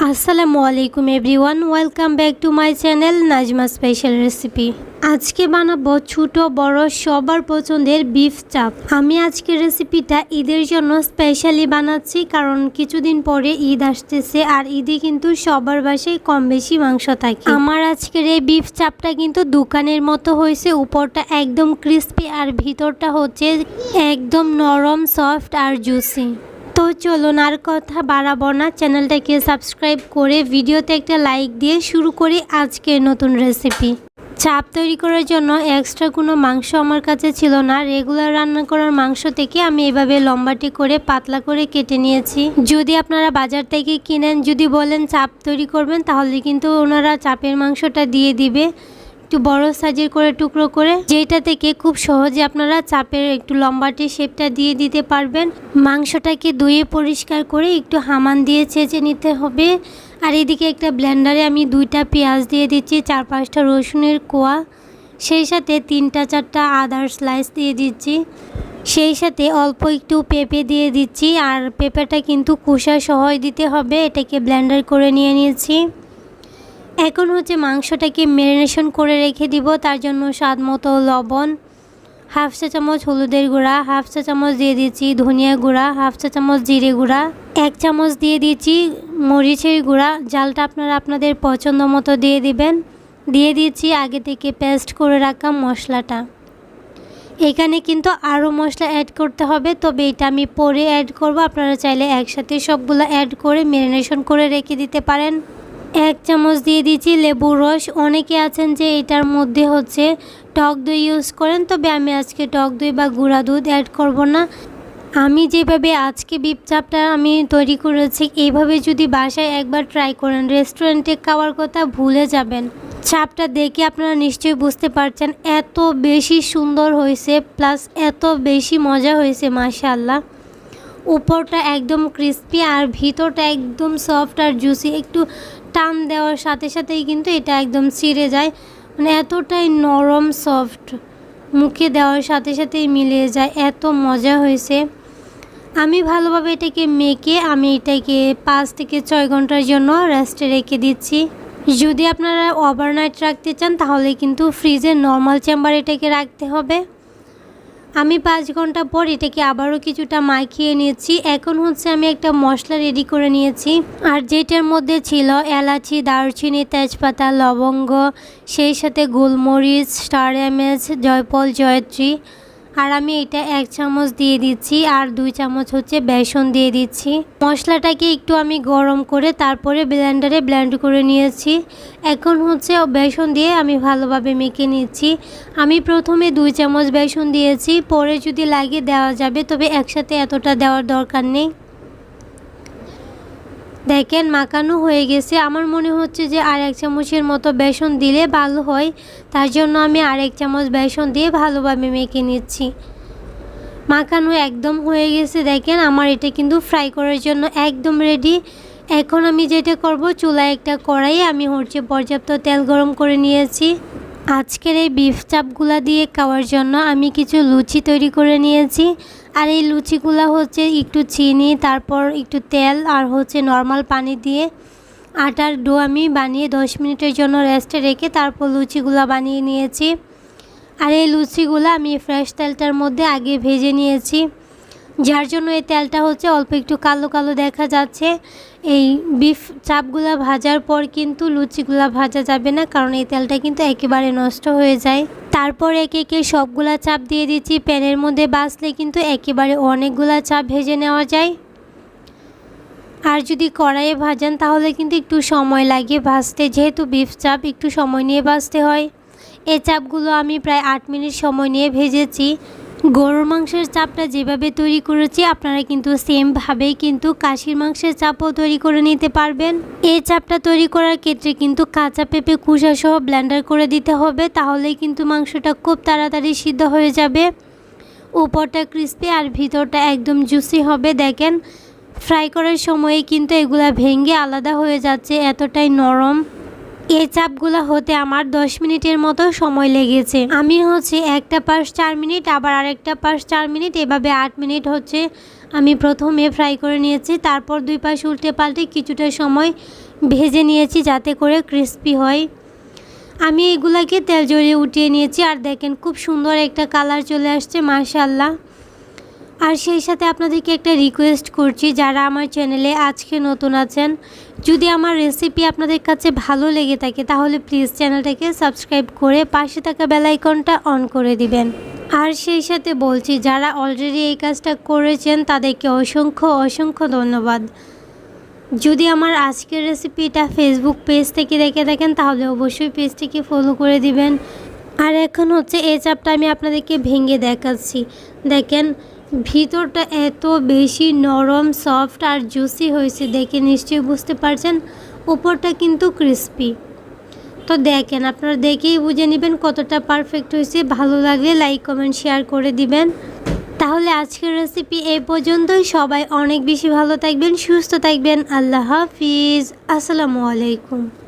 আসসালামু আলাইকুম everyone, welcome back to my channel Najma special recipe. আজকে বানাবো ছোট, বড়, সবার পছন্দের বিফ চাপ। আমি আজকে রেসিপিটা ঈদের জন্য স্পেশালি বানাচ্ছি, কারণ কিছুদিন পরে ঈদ আসতেছে আর ঈদে কিন্তু সবার বাসায় কম বেশি মাংস থাকে। আমার আজকের এই বিফ চাপটা কিন্তু দোকানের মতো হয়েছে, উপরটা একদম ক্রিস্পি আর ভিতরটা হচ্ছে একদম নরম সফট আর জুসি তো চলুন আর কথা বাড়াবো না। চ্যানেলটাকে সাবস্ক্রাইব করে ভিডিওতে একটা লাইক দিয়ে শুরু করি আজকের নতুন রেসিপি চাপ তৈরি করার জন্য এক্সট্রা কোনো মাংস আমার কাছে ছিল না। রেগুলার রান্না করার মাংস থেকে আমি এভাবে লম্বাটি করে পাতলা করে কেটে নিয়েছি। যদি আপনারা বাজার থেকে কিনেন, যদি বলেন চাপ তৈরি করবেন, তাহলে কিন্তু ওনারা চাপের মাংসটা দিয়ে দিবে। একটু বড় সাইজের করে টুকরো করে যেটা থেকে খুব সহজে আপনারা চাপের একটু লম্বাটে শেপটা দিয়ে দিতে পারবেন। মাংসটাকে ধুয়ে পরিষ্কার করে একটু হামান দিয়ে চেঁচে নিতে হবে। আর এদিকে একটা ব্লেন্ডারে আমি দুইটা পেঁয়াজ দিয়ে দিচ্ছি, চার পাঁচটা রসুনের কোয়া, সেই সাথে তিনটা চারটা আদার স্লাইস দিয়ে দিচ্ছি। সেই সাথে অল্প একটু পেঁপে দিয়ে দিচ্ছি, আর পেঁপেটা কিন্তু কুসা সহই দিতে হবে, এটাকে ব্লেন্ডার করে নিয়ে নিয়েছি। এখন হচ্ছে মাংসটাকে ম্যারিনেশন করে রেখে দিব, তার জন্য স্বাদ মতো লবণ, হাফ চা চামচ হলুদের গুঁড়া, হাফ চা চামচ দিয়ে দিচ্ছি ধনিয়া গুঁড়া, হাফ চা চামচ জিরে গুঁড়া, এক চামচ দিয়ে দিচ্ছি মরিচের গুঁড়া, জালটা আপনারা আপনাদের পছন্দ মতো দিয়ে দিবেন। দিয়ে দিচ্ছি আগে থেকে পেস্ট করে রাখা মশলাটা। এখানে কিন্তু আরও মশলা অ্যাড করতে হবে, তবে এটা আমি পরে অ্যাড করব, আপনারা চাইলে একসাথে সবগুলো অ্যাড করে ম্যারিনেশন করে রেখে দিতে পারেন। এক চামচ দিয়ে দিচ্ছি লেবুর রস। অনেকে আছেন যে এটার মধ্যে হচ্ছে টক দই ইউজ করেন। তবে আমি আজকে টক দই বা গুঁড়া দুধ অ্যাড করব না। আমি যেভাবে আজকে বিপ চাপটা আমি তৈরি করেছি, এইভাবে যদি বাসায় একবার ট্রাই করেন রেস্টুরেন্টে খাওয়ার কথা ভুলে যাবেন। চাপটা দেখে আপনারা নিশ্চয়ই বুঝতে পারছেন, এত বেশি সুন্দর হয়েছে প্লাস এত বেশি মজা হয়েছে, মাশাআল্লাহ। উপরটা একদম ক্রিস্পি আর ভিতরটা একদম সফট আর জুসি একটু টান দেওয়ার সাথে সাথেই কিন্তু এটা একদম ছিঁড়ে যায়। মানে এতটাই নরম সফট মুখে দেওয়ার সাথে সাথেই মিলিয়ে যায়। এত মজা হয়েছে। আমি ভালোভাবে এটাকে মেখে আমি এটাকে পাঁচ থেকে ছয় ঘণ্টার জন্য রেস্টে রেখে দিচ্ছি। যদি আপনারা ওভারনাইট রাখতে চান তাহলে কিন্তু ফ্রিজে নর্মাল চেম্বার এটাকে রাখতে হবে। আমি পাঁচ ঘণ্টা পর এটাকে আবারও কিছুটা মাখিয়ে নিয়েছি এখন হচ্ছে আমি একটা মশলা রেডি করে নিয়েছি। আর যেটার মধ্যে ছিল এলাচি, দারচিনি, তেজপাতা, লবঙ্গ, সেই সাথে গোলমরিচ, স্টার এমএস জয়পল জয়ত্রী আর আমি এটা এক চামচ দিয়ে দিচ্ছি আর দুই চামচ হচ্ছে বেসন দিয়ে দিচ্ছি। মশলাটাকে একটু আমি গরম করে তারপরে ব্লেন্ডারে ব্লেন্ড করে নিয়েছি। এখন হচ্ছে বেসন দিয়ে আমি ভালোভাবে মেখে নিচ্ছি। আমি প্রথমে দুই চামচ বেসন দিয়েছি, পরে যদি লাগে দেওয়া যাবে, তবে একসাথে এতটা দেওয়ার দরকার নেই। দেখেন, মাখানো হয়ে গেছে। আমার মনে হচ্ছে যে আর এক চামচের মতো বেসন দিলে ভালো হয়। তার জন্য আমি আর এক চামচ বেসন দিয়ে ভালোভাবে মেখে নিচ্ছি। মাখানো একদম হয়ে গেছে। দেখেন, আমার এটা কিন্তু ফ্রাই করার জন্য একদম রেডি এখন আমি যেটা করব, চুলায় একটা কড়াই আমি হচ্ছে পর্যাপ্ত তেল গরম করে নিয়েছি। আজকের এই বিফ চাপগুলা দিয়ে খাওয়ার জন্য আমি কিছু লুচি তৈরি করে নিয়েছি। আর এই লুচিগুলা হচ্ছে একটু চিনি, তারপর একটু তেল আর হচ্ছে নর্মাল পানি দিয়ে আটার ডো আমি বানিয়ে দশ মিনিটের জন্য রেস্টে রেখে তারপর লুচিগুলা বানিয়ে নিয়েছি। আর এই লুচিগুলো আমি ফ্রেশ তেলটার মধ্যে আগে ভেজে নিয়েছি। যার জন্য এই তেলটা হচ্ছে অল্প একটু কালো কালো দেখা যাচ্ছে। এই বিফ চাপগুলা ভাজার পর কিন্তু লুচিগুলা ভাজা যাবে না, কারণ এই তেলটা কিন্তু একেবারে নষ্ট হয়ে যায়। তারপর একে একে সবগুলা চাপ দিয়ে দিচ্ছি, প্যানের মধ্যে বাছলে কিন্তু একেবারে অনেকগুলা চাপ ভেজে নেওয়া যায়। আর যদি কড়াইয়ে ভাজান তাহলে কিন্তু একটু সময় লাগে ভাজতে, যেহেতু বিফ চাপ একটু সময় নিয়ে ভাজতে হয়। এই চাপগুলো আমি প্রায় আট মিনিট সময় নিয়ে ভেজেছি। গরুর মাংসের চাপটা যেভাবে তৈরি করেছি, আপনারা কিন্তু সেমভাবেই কিন্তু কাশির মাংসের চাপও তৈরি করে নিতে পারবেন। এই চাপটা তৈরি করার ক্ষেত্রে কিন্তু কাঁচা পেঁপে সহ ব্লেন্ডার করে দিতে হবে, তাহলেই কিন্তু মাংসটা খুব তাড়াতাড়ি সিদ্ধ হয়ে যাবে। উপরটা ক্রিস্পি আর ভিতরটা একদম জুসি হবে, দেখেন। ফ্রাই করার সময়ে কিন্তু এগুলা ভেঙে আলাদা হয়ে যাচ্ছে, এতটাই নরম। এই চাপগুলো হতে আমার দশ মিনিটের মতো সময় লেগেছে। আমি হচ্ছে একটা পাশ চার মিনিট, আবার আরেকটা পাশ চার মিনিট, এভাবে আট মিনিট হচ্ছে আমি প্রথমে ফ্রাই করে নিয়েছি। তারপর দুই পাশ উল্টে পাল্টে কিছুটা সময় ভেজে নিয়েছি যাতে করে ক্রিস্পি হয়। আমি এগুলাকে তেল জড়িয়ে উঠিয়ে নিয়েছি। আর দেখেন, খুব সুন্দর একটা কালার চলে আসছে মাশাল্লাহ আর সেই সাথে আপনাদেরকে একটা রিকোয়েস্ট করছি, যারা আমার চ্যানেলে আজকে নতুন আছেন, যদি আমার রেসিপি আপনাদের কাছে ভালো লেগে থাকে, তাহলে প্লিজ চ্যানেলটাকে সাবস্ক্রাইব করে পাশে থাকা বেল আইকনটা অন করে দিবেন। আর সেই সাথে বলছি, যারা অলরেডি এই কাজটা করেছেন, তাদেরকে অসংখ্য অসংখ্য ধন্যবাদ। যদি আমার আজকের রেসিপিটা ফেসবুক পেজ থেকে দেখে থাকেন, তাহলে অবশ্যই পেজটিকে ফলো করে দিবেন। আর এখন হচ্ছে এই চাপটা আমি আপনাদেরকে ভেঙে দেখাচ্ছি। দেখেন ভিতরটা এত বেশি নরম সফট আর জুসি হয়েছে দেখে নিশ্চয়ই বুঝতে পারছেন। উপরটা কিন্তু ক্রিস্পি তো দেখেন, আপনারা দেখেই বুঝে নেবেন কতটা পারফেক্ট হয়েছে। ভালো লাগলে লাইক কমেন্ট শেয়ার করে দিবেন। তাহলে আজকের রেসিপি এই পর্যন্তই। সবাই অনেক বেশি ভালো থাকবেন, সুস্থ থাকবেন। আল্লাহ হাফিজ। আসসালামু আলাইকুম।